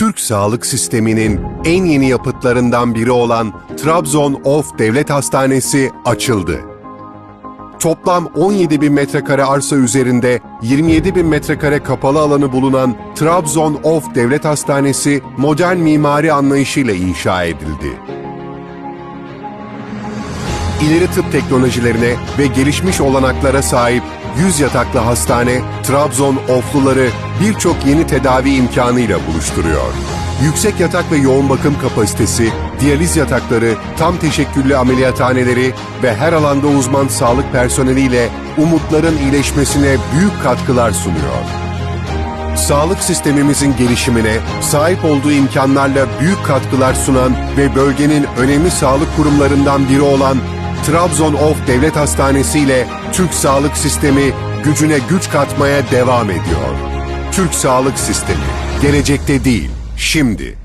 Türk sağlık sisteminin en yeni yapıtlarından biri olan Trabzon Of Devlet Hastanesi açıldı. Toplam 17 bin metrekare arsa üzerinde 27 bin metrekare kapalı alanı bulunan Trabzon Of Devlet Hastanesi modern mimari anlayışıyla inşa edildi. İleri tıp teknolojilerine ve gelişmiş olanaklara sahip 100 yataklı hastane, Trabzon Ofluları birçok yeni tedavi imkanıyla buluşturuyor. Yüksek yatak ve yoğun bakım kapasitesi, diyaliz yatakları, tam teşekküllü ameliyathaneleri ve her alanda uzman sağlık personeliyle umutların iyileşmesine büyük katkılar sunuyor. Sağlık sistemimizin gelişimine sahip olduğu imkanlarla büyük katkılar sunan ve bölgenin önemli sağlık kurumlarından biri olan Trabzon Of Devlet Hastanesi ile Türk sağlık sistemi gücüne güç katmaya devam ediyor. Türk sağlık sistemi gelecekte değil, şimdi.